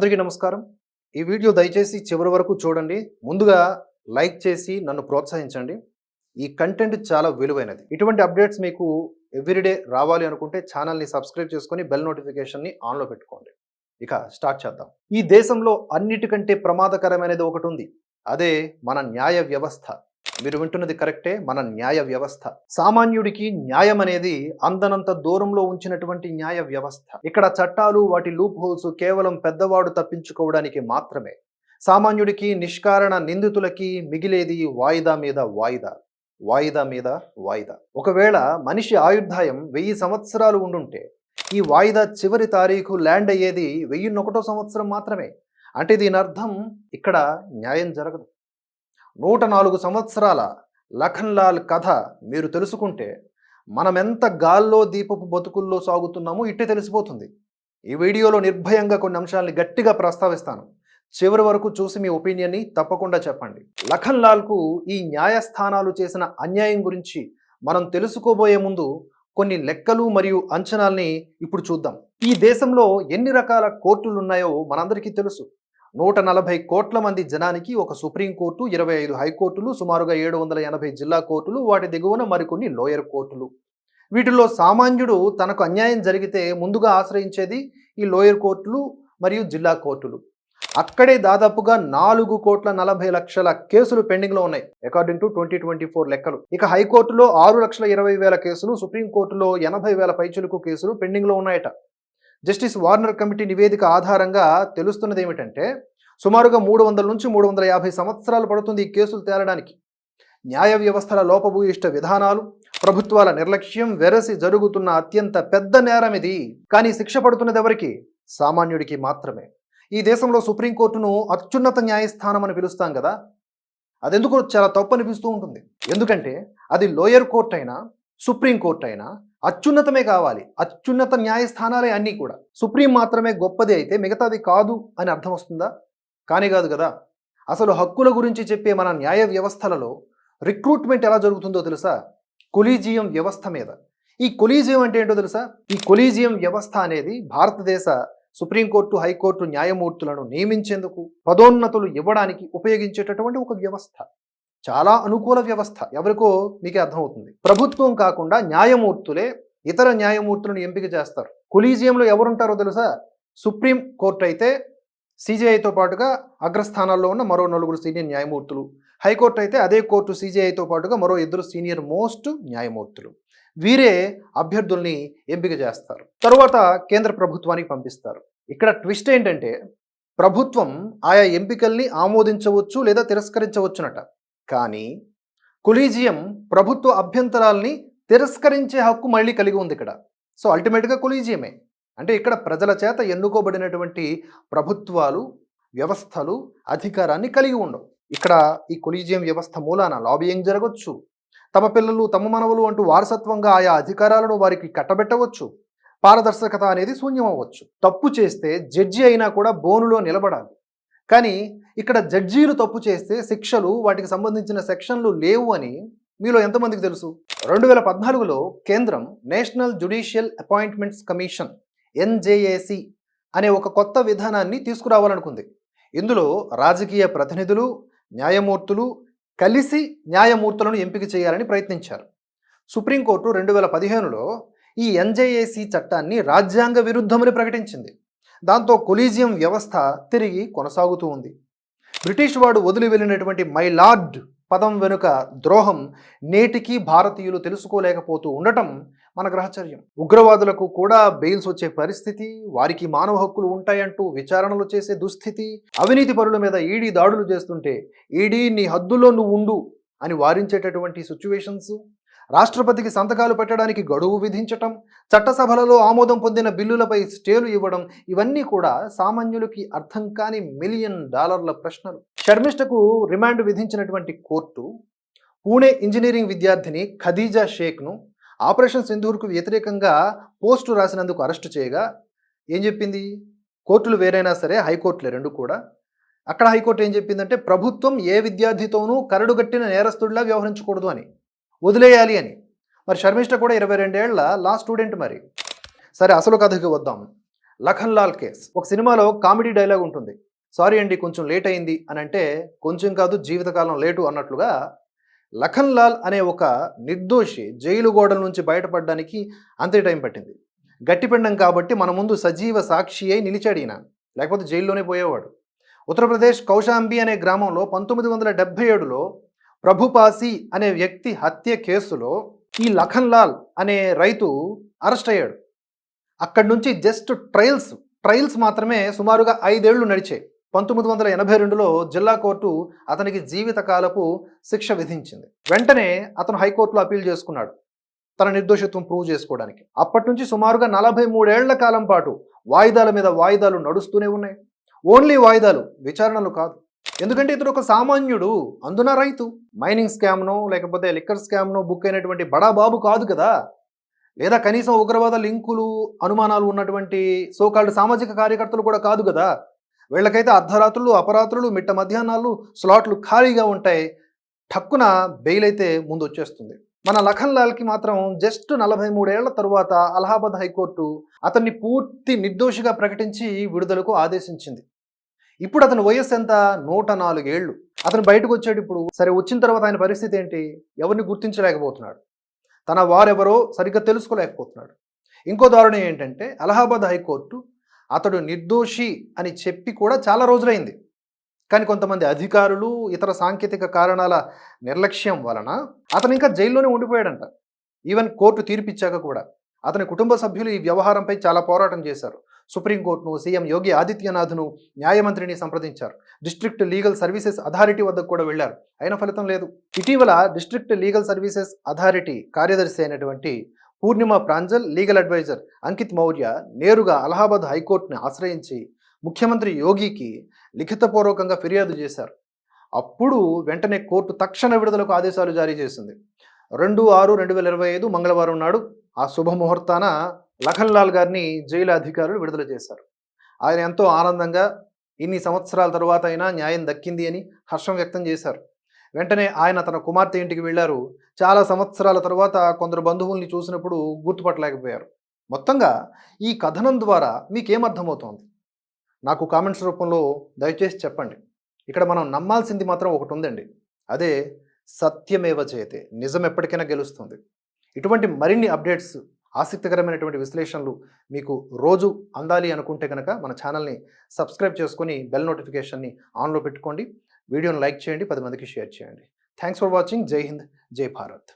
అందరికీ నమస్కారం. ఈ వీడియో దయచేసి చివరి వరకు చూడండి. ముందుగా లైక్ చేసి నన్ను ప్రోత్సహించండి. ఈ కంటెంట్ చాలా విలువైనది. ఇటువంటి అప్డేట్స్ మీకు ఎవ్రీడే రావాలి అనుకుంటే ఛానల్ని సబ్స్క్రైబ్ చేసుకొని బెల్ నోటిఫికేషన్ని ఆన్లో పెట్టుకోండి. ఇక స్టార్ట్ చేద్దాం. ఈ దేశంలో అన్నిటికంటే ప్రమాదకరమైనది ఒకటి ఉంది. అదే మన న్యాయ వ్యవస్థ. మీరు వింటున్నది కరెక్టే మన న్యాయ వ్యవస్థ. సామాన్యుడికి న్యాయం అనేది అందనంత దూరంలో ఉంచినటువంటి న్యాయ వ్యవస్థ. ఇక్కడ చట్టాలు వాటి లూప్ హోల్స్ కేవలం పెద్దవాడు తప్పించుకోవడానికి మాత్రమే. సామాన్యుడికి నిష్కారణ నిందితులకి మిగిలేది వాయిదా మీద వాయిదా వాయిదా మీద వాయిదా. ఒకవేళ మనిషి ఆయుర్దాయం వెయ్యి సంవత్సరాలు ఉండుంటే ఈ వాయిదా చివరి తారీఖు ల్యాండ్ అయ్యేది వెయ్యిన్నొకటో సంవత్సరం మాత్రమే. అంటే దీని అర్థం ఇక్కడ న్యాయం జరగదు. నూట నాలుగు సంవత్సరాల లఖన్ లాల్ కథ మీరు తెలుసుకుంటే మనమెంత గాల్లో దీపపు బతుకుల్లో సాగుతున్నామో ఇట్టే తెలిసిపోతుంది. ఈ వీడియోలో నిర్భయంగా కొన్ని అంశాలని గట్టిగా ప్రస్తావిస్తాను. చివరి వరకు చూసి మీ ఒపీనియన్ని తప్పకుండా చెప్పండి. లఖన్ లాల్కు ఈ న్యాయస్థానాలు చేసిన అన్యాయం గురించి మనం తెలుసుకోబోయే ముందు కొన్ని లెక్కలు మరియు అంచనాల్ని ఇప్పుడు చూద్దాం. ఈ దేశంలో ఎన్ని రకాల కోర్టులు ఉన్నాయో మనందరికీ తెలుసు. నూట నలభై కోట్ల మంది జనానికి ఒక సుప్రీంకోర్టు ఇరవై ఐదు హైకోర్టులు సుమారుగా ఏడు వందల ఎనభై జిల్లా కోర్టులు వాటి దిగువన మరికొన్ని లోయర్ కోర్టులు. వీటిల్లో సామాన్యుడు తనకు అన్యాయం జరిగితే ముందుగా ఆశ్రయించేది ఈ లోయర్ కోర్టులు మరియు జిల్లా కోర్టులు. అక్కడే దాదాపుగా నాలుగు కోట్ల నలభై లక్షల కేసులు పెండింగ్లో ఉన్నాయి according to twenty twenty four లెక్కలు. ఇక హైకోర్టులో ఆరు లక్షల ఇరవై వేల కేసులు సుప్రీంకోర్టులో ఎనభై వేల పైచులకు కేసులు పెండింగ్లో ఉన్నాయట. జస్టిస్ వార్నర్ కమిటీ నివేదిక ఆధారంగా తెలుస్తున్నది ఏమిటంటే సుమారుగా మూడు వందల నుంచి మూడు వందల యాభై సంవత్సరాలు పడుతుంది ఈ కేసులు తేలడానికి. న్యాయ వ్యవస్థల లోపభూయిష్ట విధానాలు ప్రభుత్వాల నిర్లక్ష్యం వెరసి జరుగుతున్న అత్యంత పెద్ద నేరం ఇది. కానీ శిక్ష పడుతున్నది ఎవరికి? సామాన్యుడికి మాత్రమే. ఈ దేశంలో సుప్రీంకోర్టును అత్యున్నత న్యాయస్థానం అని పిలుస్తాం కదా. అదెందుకు చాలా తప్పు అనిపిస్తూ ఉంటుంది. ఎందుకంటే అది లోయర్ కోర్ట్ అయినా సుప్రీంకోర్టు అయినా అత్యున్నతమే కావాలి. అత్యున్నత న్యాయస్థానాలే అన్నీ కూడా. సుప్రీం మాత్రమే గొప్పది అయితే మిగతాది కాదు అని అర్థం వస్తుందా? కానీ కాదు కదా. అసలు హక్కుల గురించి చెప్పే మన న్యాయ వ్యవస్థలలో రిక్రూట్మెంట్ ఎలా జరుగుతుందో తెలుసా? కొలీజియం వ్యవస్థ మీద. ఈ కొలీజియం అంటే ఏంటో తెలుసా? ఈ కొలీజియం వ్యవస్థ అనేది భారతదేశ సుప్రీంకోర్టు హైకోర్టు న్యాయమూర్తులను నియమించేందుకు పదోన్నతులు ఇవ్వడానికి ఉపయోగించేటటువంటి ఒక వ్యవస్థ. చాలా అనుకూల వ్యవస్థ. ఎవరికో మీకే అర్థమవుతుంది. ప్రభుత్వం కాకుండా న్యాయమూర్తులే ఇతర న్యాయమూర్తులను ఎంపిక చేస్తారు. కొలీజియంలో ఎవరుంటారో తెలుసా? సుప్రీం కోర్టు అయితే సిజేఐతో పాటుగా అగ్రస్థానాల్లో ఉన్న మరో నలుగురు సీనియర్ న్యాయమూర్తులు. హైకోర్టు అయితే అదే కోర్టు సిజేఐతో పాటుగా మరో ఇద్దరు సీనియర్ మోస్ట్ న్యాయమూర్తులు. వీరే అభ్యర్థుల్ని ఎంపిక చేస్తారు. తరువాత కేంద్ర ప్రభుత్వానికి పంపిస్తారు. ఇక్కడ ట్విస్ట్ ఏంటంటే ప్రభుత్వం ఆయా ఎంపికల్ని ఆమోదించవచ్చు లేదా తిరస్కరించవచ్చునట. కానీ కొలీజియం ప్రభుత్వ అభ్యంతరాల్ని తిరస్కరించే హక్కు మళ్ళీ కలిగి ఉంది ఇక్కడ. సో అల్టిమేట్గా కొలీజియమే. అంటే ఇక్కడ ప్రజల చేత ఎన్నుకోబడినటువంటి ప్రభుత్వాలు వ్యవస్థలు అధికారాన్ని కలిగి ఉండవు. ఇక్కడ ఈ కొలీజియం వ్యవస్థ మూలాన లాబియింగ్ జరగవచ్చు తమ పిల్లలు తమ మనవలు అంటూ వారసత్వంగా ఆయా అధికారాలను వారికి కట్టబెట్టవచ్చు. పారదర్శకత అనేది శూన్యం అవ్వచ్చు తప్పు చేస్తే జడ్జి అయినా కూడా బోనులో నిలబడాలి. కానీ ఇక్కడ జడ్జీలు తప్పు చేస్తే శిక్షలు వాటికి సంబంధించిన సెక్షన్లు లేవు అని మీలో ఎంతమందికి తెలుసు? రెండు వేల పద్నాలుగులో కేంద్రం national judicial appointments commission NJAC అనే ఒక కొత్త విధానాన్ని తీసుకురావాలనుకుంది. ఇందులో రాజకీయ ప్రతినిధులు న్యాయమూర్తులు కలిసి న్యాయమూర్తులను ఎంపిక చేయాలని ప్రయత్నించారు. సుప్రీంకోర్టు రెండు వేల పదిహేనులో ఈ ఎన్జేఏసి చట్టాన్ని రాజ్యాంగ విరుద్ధమని ప్రకటించింది. దాంతో కొలీజియం వ్యవస్థ తిరిగి కొనసాగుతూ ఉంది. బ్రిటిష్ వాడు వదిలి వెళ్ళినటువంటి మై లార్డ్ పదం వెనుక ద్రోహం నేటికీ భారతీయులు తెలుసుకోలేకపోతూ ఉండటం మన గ్రహచర్యం. ఉగ్రవాదులకు కూడా బెయిల్స్ వచ్చే పరిస్థితి వారికి మానవ హక్కులు ఉంటాయంటూ విచారణలు చేసే దుస్థితి అవినీతి పరుల మీద ఈడీ దాడులు చేస్తుంటే ఈడీ నీ హద్దుల్లో నువ్వు ఉండు అని వారించేటటువంటి సిచ్యువేషన్స్ రాష్ట్రపతికి సంతకాలు పెట్టడానికి గడువు విధించటం చట్టసభలలో ఆమోదం పొందిన బిల్లులపై స్టేలు ఇవ్వడం ఇవన్నీ కూడా సామాన్యులకి అర్థం కాని మిలియన్ డాలర్ల ప్రశ్నలు. షర్మిష్టకు రిమాండ్ విధించినటువంటి కోర్టు పూణే ఇంజనీరింగ్ విద్యార్థిని ఖదీజా షేక్ను ఆపరేషన్ సింధూర్కు వ్యతిరేకంగా పోస్టు రాసినందుకు అరెస్టు చేయగా ఏం చెప్పింది? కోర్టులు వేరైనా సరే హైకోర్టులే రెండు కూడా. అక్కడ హైకోర్టు ఏం చెప్పిందంటే ప్రభుత్వం ఏ విద్యార్థితోనూ కరడుగట్టిన నేరస్తుడిలా వ్యవహరించకూడదు అని. వదిలేయాలి అని. మరి షర్మిష్ట కూడా ఇరవై రెండేళ్ళ లా స్టూడెంట్ మరి. సరే అసలు కథకి వద్దాం. లఖన్ లాల్ కేస్. ఒక సినిమాలో కామెడీ డైలాగ్ ఉంటుంది. సారీ అండి కొంచెం లేట్ అయింది అని అంటే కొంచెం కాదు జీవితకాలం లేటు అన్నట్లుగా లఖన్ లాల్ అనే ఒక నిర్దోషి జైలు గోడల నుంచి బయటపడడానికి అంతే టైం పట్టింది. గట్టిపిండం కాబట్టి మన ముందు సజీవ సాక్షి అయి నిలిచాడు ఈయన. లేకపోతే జైల్లోనే పోయేవాడు. ఉత్తరప్రదేశ్ కౌశాంబి అనే గ్రామంలో పంతొమ్మిది వందల డెబ్బై ఏడులో ప్రభుపాసి అనే వ్యక్తి హత్య కేసులో ఈ లఖన్ లాల్ అనే రైతు అరెస్ట్ అయ్యాడు. అక్కడి నుంచి జస్ట్ ట్రయల్స్ ట్రయల్స్ మాత్రమే సుమారుగా ఐదేళ్ళు నడిచాయి పంతొమ్మిది వందల ఎనభై రెండులో జిల్లా కోర్టు అతనికి జీవితకాలపు శిక్ష విధించింది. వెంటనే అతను హైకోర్టులో అప్పీల్ చేసుకున్నాడు. తన నిర్దోషిత్వం ప్రూవ్ చేసుకోవడానికి. అప్పటి నుంచి సుమారుగా నలభై మూడేళ్ళ కాలం పాటు వాయిదాల మీద వాయిదాలు నడుస్తూనే ఉన్నాయి. ఓన్లీ వాయిదాలు విచారణలు కాదు. ఎందుకంటే ఇతడు ఒక సామాన్యుడు అందున రైతు. మైనింగ్ స్కామ్నో లేకపోతే లిక్కర్ స్కామ్నో బుక్ అయినటువంటి బడా బాబు కాదు కదా. లేదా కనీసం ఉగ్రవాద లింకులు అనుమానాలు ఉన్నటువంటి సోకాల్డ్ సామాజిక కార్యకర్తలు కూడా కాదు కదా. వీళ్ళకైతే అర్ధరాత్రులు అపరాత్రులు మిట్ట మధ్యాహ్నాలు స్లాట్లు ఖాళీగా ఉంటాయి. ఠక్కున బెయిల్ అయితే ముందు వచ్చేస్తుంది మన లఖన్ లాల్కి మాత్రం జస్ట్ నలభై మూడేళ్ళ తరువాత అలహాబాద్ హైకోర్టు అతన్ని పూర్తి నిర్దోషిగా ప్రకటించి విడుదలకు ఆదేశించింది. ఇప్పుడు అతని వయస్సు ఎంత? నూట నాలుగేళ్ళు అతను బయటకు వచ్చాడు ఇప్పుడు. సరే వచ్చిన తర్వాత ఆయన పరిస్థితి ఏంటి? ఎవరిని గుర్తించలేకపోతున్నాడు. తన వారెవరో సరిగ్గా తెలుసుకోలేకపోతున్నాడు. ఇంకో దారుణం ఏంటంటే అలహాబాద్ హైకోర్టు అతడు నిర్దోషి అని చెప్పి కూడా చాలా రోజులైంది. కానీ కొంతమంది అధికారులు ఇతర సాంకేతిక కారణాల నిర్లక్ష్యం వలన అతను ఇంకా జైల్లోనే ఉండిపోయాడంట. ఈవెన్ కోర్టు తీర్పిచ్చాక కూడా. అతని కుటుంబ సభ్యులు ఈ వ్యవహారంపై చాలా పోరాటం చేశారు. సుప్రీంకోర్టును సీఎం యోగి ఆదిత్యనాథ్ను న్యాయమంత్రిని సంప్రదించారు. డిస్ట్రిక్ట్ లీగల్ సర్వీసెస్ అథారిటీ వద్దకు కూడా వెళ్ళారు అయిన ఫలితం లేదు. ఇటీవల డిస్ట్రిక్ట్ లీగల్ సర్వీసెస్ అథారిటీ కార్యదర్శి అయినటువంటి పూర్ణిమ ప్రాంజల్ లీగల్ అడ్వైజర్ అంకిత్ మౌర్య నేరుగా అలహాబాద్ హైకోర్టుని ఆశ్రయించి ముఖ్యమంత్రి యోగికి లిఖితపూర్వకంగా ఫిర్యాదు చేశారు. అప్పుడు వెంటనే కోర్టు తక్షణ విడుదలకు ఆదేశాలు జారీ చేసింది. రెండు ఆరు రెండు వేల ఇరవై ఐదు మంగళవారం నాడు ఆ శుభముహూర్తాన లఖన్ లాల్ గారిని జైలు అధికారులు విడుదల చేశారు. ఆయన ఎంతో ఆనందంగా ఇన్ని సంవత్సరాల తరువాత అయినా న్యాయం దక్కింది అని హర్షం వ్యక్తం చేశారు. వెంటనే ఆయన తన కుమార్తె ఇంటికి వెళ్ళారు. చాలా సంవత్సరాల తర్వాత కొందరు బంధువుల్ని చూసినప్పుడు గుర్తుపట్టలేకపోయారు. మొత్తంగా ఈ కథనం ద్వారా మీకేమర్థమవుతోంది? నాకు కామెంట్స్ రూపంలో దయచేసి చెప్పండి. ఇక్కడ మనం నమ్మాల్సింది మాత్రం ఒకటి ఉందండి. అదే సత్యమేవ చేతే నిజం ఎప్పటికైనా గెలుస్తుంది. ఇటువంటి మరిన్ని అప్డేట్స్ ఆసక్తికరమైనటువంటి విశ్లేషణలు మీకు రోజు అందాలి అనుకుంటే కనుక మన ఛానల్ని సబ్స్క్రైబ్ చేసుకొని బెల్ నోటిఫికేషన్ని ఆన్లో పెట్టుకోండి. వీడియోని లైక్ చేయండి పది మందికి షేర్ చేయండి. Thanks for watching. Jai Hind Jai Bharat.